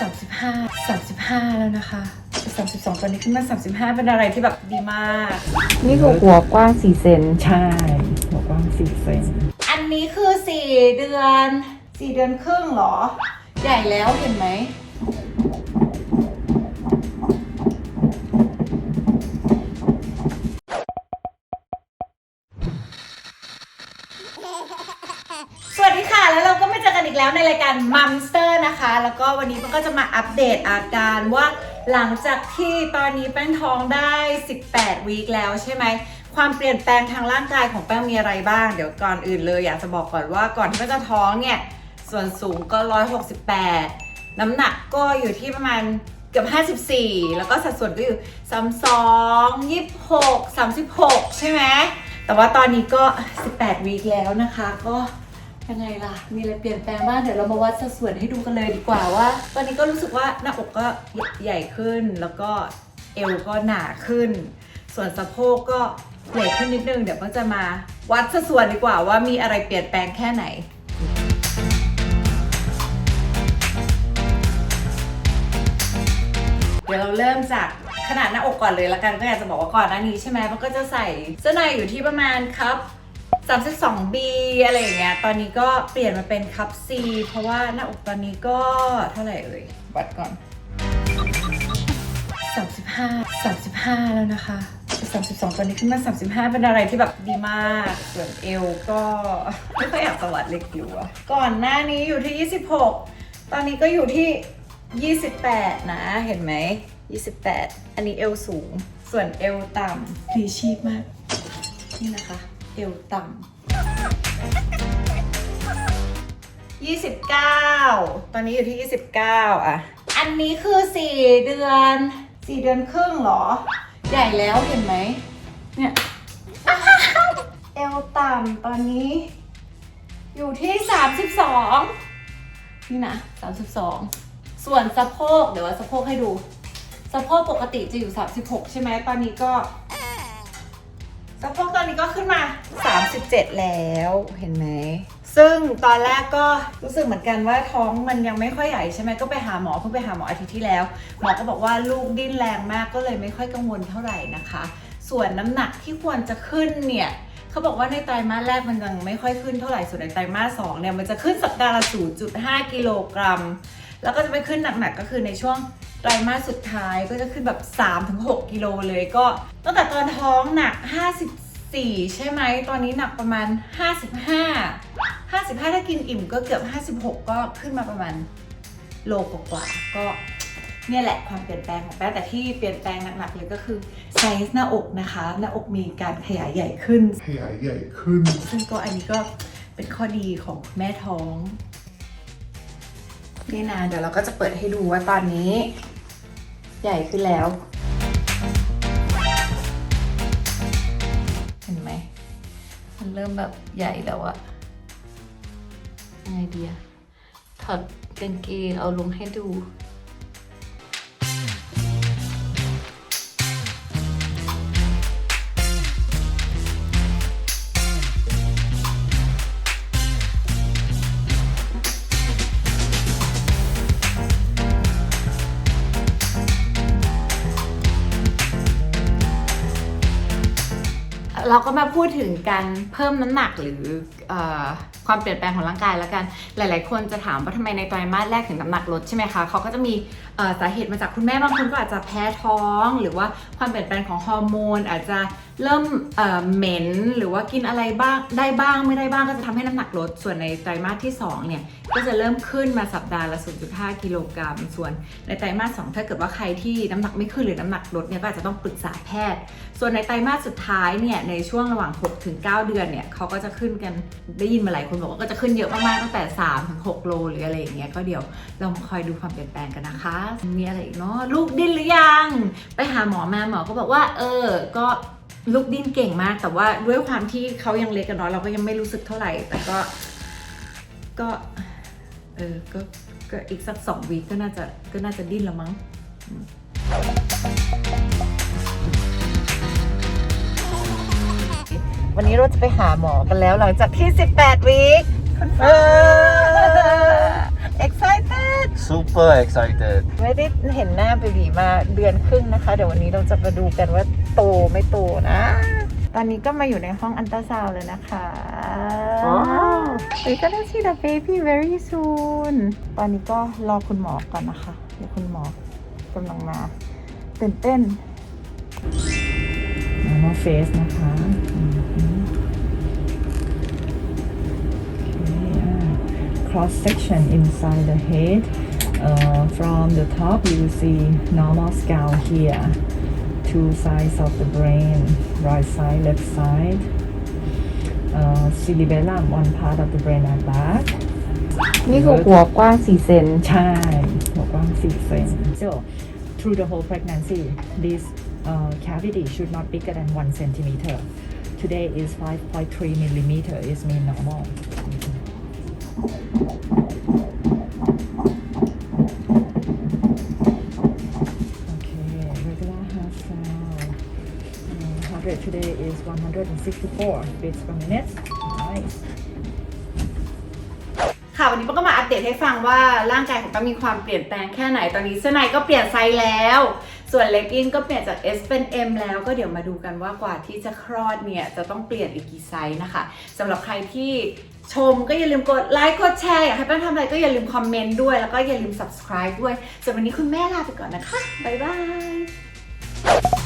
35 35 แล้วนะคะ32ตอนนี้ขึ้นมา 35 เป็นอะไรที่แบบดีมาก นี่คือหัวกว้าง 4 เซน ใช่หัวกว้าง 4 เซน อันนี้คือ 4 เดือน 4 เดือนครึ่งเหรอ ใหญ่แล้วเห็นไหม สวัสดีค่ะ แล้วเราก็มาเจอกันอีกแล้วในรายการมัมสเตอร์นะคะ แล้วก็วันนี้มันก็จะมาอัปเดตอาการว่าหลังจากที่ตอนนี้แป้งท้องได้ 18 วีคแล้วใช่ไหม ความเปลี่ยนแปลงทางร่างกายของแป้งมีอะไรบ้าง เดี๋ยวก่อนอื่นเลยอยากจะบอกก่อนว่าก่อนที่แป้งจะท้องเนี่ย ส่วนสูงก็ 168 น้ำหนักก็อยู่ที่ประมาณเกือบ 54 แล้วก็สัดส่วนก็อยู่ 32 26 36 ใช่ไหม แต่ว่าตอนนี้ก็ 18 วีคแล้วนะคะ ก็ ยังไงล่ะ มีอะไรเปลี่ยนแปลงบ้างเดี๋ยวเรามาวัดสัดส่วนให้ดูกันเลยดีกว่าว่า ตอนนี้ก็รู้สึกว่าหน้าอกก็ใหญ่ขึ้น แล้วก็เอวก็หนาขึ้น ส่วนสะโพกก็ใหญ่ขึ้นนิดนึง เดี๋ยวก็จะมาวัดสัดส่วนดีกว่าว่ามีอะไรเปลี่ยนแปลงแค่ไหนเดี๋ยวเราเริ่มจากขนาดหน้าอกก่อนเลยละกันก็อยากจะบอกว่าก่อนหน้านี้ใช่ไหมมันก็จะใส่เสื้อในอยู่ที่ประมาณครับ 32B อะไรอย่างเงี้ย ตอนนี้ก็เปลี่ยนมาเป็นคัพ C เพราะว่าหน้าอกตอนนี้ก็เท่าไหร่เอ่ยวัดก่อน 35 35 แล้วนะคะ 32 ตอนนี้ขึ้นมา 35 เป็นอะไรที่แบบดีมาก ส่วนเอวก็ไม่ค่อยอยากจะวัดเล็กอยู่อะก่อนหน้านี้อยู่ที่ 26 ตอนนี้ก็อยู่ที่ 28 นะ เห็นไหม 28 อันนี้เอวสูง ส่วนเอวต่ำพลีชีพมาก นี่นะคะ เอวต่ำ29ตอนนี้อยู่ที่29อะ อันนี้คือ4เดือน4เดือนครึ่งเหรอ ใหญ่แล้วเห็นไหม เนี่ย เอวต่ำตอนนี้ อยู่ที่32นี่นะ32ส่วนสะโพกเดี๋ยวว่าสะโพกให้ดู สะโพกปกติจะอยู่36ใช่ไหมตอนนี้ก็ สะโพกตอนนี้ก็ขึ้นมา 37 แล้วเห็นไหม ซึ่งตอนแรกก็รู้สึกเหมือนกันว่าท้องมันยังไม่ค่อยใหญ่ใช่ไหมก็ไปหาหมอเพิ่งไปหาหมออาทิตย์ที่แล้ว หมอก็บอกว่าลูกดิ้นแรงมากก็เลยไม่ค่อยกังวลเท่าไหร่นะคะ ส่วนน้ำหนักที่ควรจะขึ้นเนี่ยเขาบอกว่าในไตรมาสแรกมันยังไม่ค่อยขึ้นเท่าไหร่ ส่วนในไตรมาสสองเนี่ยมันจะขึ้นสัปดาห์ละ0.5 กิโลกรัม แล้วก็จะไปขึ้นหนักๆก็คือในช่วง ไตรมาสสุดท้ายก็จะขึ้นแบบ 3-6 กิโลเลยก็ ตั้งแต่ตอนท้องหนัก 54 ใช่ไหม ตอนนี้หนักประมาณ 55 55 ถ้ากินอิ่มก็เกือบ 56 ก็ขึ้นมาประมาณโลกว่าๆก็เนี่ยแหละความเปลี่ยนแปลงของแป้งแต่ที่เปลี่ยนแปลงหนักๆเลยก็คือไซส์หน้าอกนะคะ หน้าอกมีการขยายใหญ่ขึ้น ขยายใหญ่ขึ้น ซึ่งก็อันนี้ก็เป็นข้อดีของคุณแม่ท้อง นี่นะเดี๋ยวเราก็จะเปิดให้ดูว่าตอนนี้ ใหญ่ขึ้นแล้ว เห็นไหม มันเริ่มแบบใหญ่แล้วอะไอเดียถอดกางเกงเอาลงให้ดู เราก็มาพูดถึงการเพิ่มน้ำหนักหรือเออ ความเปลี่ยนแปลงของร่างกายแล้วกัน หลาย ๆ คนจะถามว่าทำไมในไตรมาสแรกถึงน้ำหนักลดใช่ไหมคะเขาก็จะมีสาเหตุมาจากคุณแม่บางคนก็อาจจะแพ้ท้อง หรือว่าความเปลี่ยนแปลงของฮอร์โมน อาจจะเริ่มเหม็นหรือว่ากินอะไรบ้างได้บ้างไม่ได้บ้างก็จะทำให้น้ำหนักลด ส่วนในไตรมาสที่สองเนี่ยก็จะเริ่มขึ้นมาสัปดาห์ละ 0.5 กิโลกรัม ส่วนในไตรมาสสองถ้าเกิดว่าใครที่น้ำหนักไม่ขึ้นหรือน้ำหนักลดเนี่ยก็อาจจะต้องปรึกษาแพทย์ ส่วนในไตรมาสสุดท้ายเนี่ยในช่วงระหว่าง6ถึง9เดือนเนี่ยเขาก็จะขึ้นกันได้ยินมาหลายคนบอกว่าก็จะขึ้นเยอะมากๆตั้งแต่3ถึง6โลหรืออะไรอย่างเงี้ยก็เดี๋ยวเราคอยดูความเปลี่ยนแปลงกันนะคะ มีอะไรอีกเนาะลูกดิ้นหรือยัง ไปหาหมอมาหมอก็บอกว่า เออ ก็ลูกดิ้นเก่งมาก แต่ว่าด้วยความที่เขายังเล็กกันเนาะเราก็ยังไม่รู้สึกเท่าไหร่ แต่ก็ ก็ เออก็ก็อีกสักสองวีก็น่าจะก็น่าจะดิ้นแล้วมั้ง นี้เราจะไปหาหมอกันแล้วหลังจากที่ 18 วีคเออ excited super excited ไม่ได้เห็นหน้าเบบีมาเดือนครึ่งนะคะ เดี๋ยววันนี้เราจะมาดูกันว่าโตไม่โตนะ ตอนนี้ก็มาอยู่ในห้องอันตราซาวด์เลยนะคะอ๋อ We gonna see the baby very soon ตอนนี้ก็รอคุณหมอก่อนนะคะเดี๋ยวคุณหมอกำลังมาตื่นเต้น normal face นะคะ cross section inside the head. Uh, from the top, you will see normal skull here. Two sides of the brain, right side, left side. Uh, cerebellum, one part of the brain at back. นี่คือหัวกว้าง4เซน ใช่หัวกว้าง4เซน So through the whole pregnancy this uh, cavity should not bigger than 1 centimeter today is 5.3 millimeter is mean normal today is 164 beats per minute nice ค่ะวันนี้ป้าก็มาอัปเดตให้ฟังว่าร่างกายของป้ามีความเปลี่ยนแปลงแค่ไหนตอนนี้เสื้อในก็เปลี่ยนไซส์แล้ว ส่วนเลกกิ้งก็เปลี่ยนจาก S เป็น M แล้วก็เดี๋ยวมาดูกันว่ากว่าที่จะคลอดเนี่ยจะต้องเปลี่ยนอีกกี่ไซส์นะคะสำหรับใครที่ ชมก็อย่าลืมกดไลค์กดแชร์อยากให้ป้าทำอะไรก็อย่าลืมคอมเมนต์ด้วย แล้วก็อย่าลืม subscribe ด้วยส่วนวันนี้คุณแม่ลาไปก่อนนะคะ บ๊ายบาย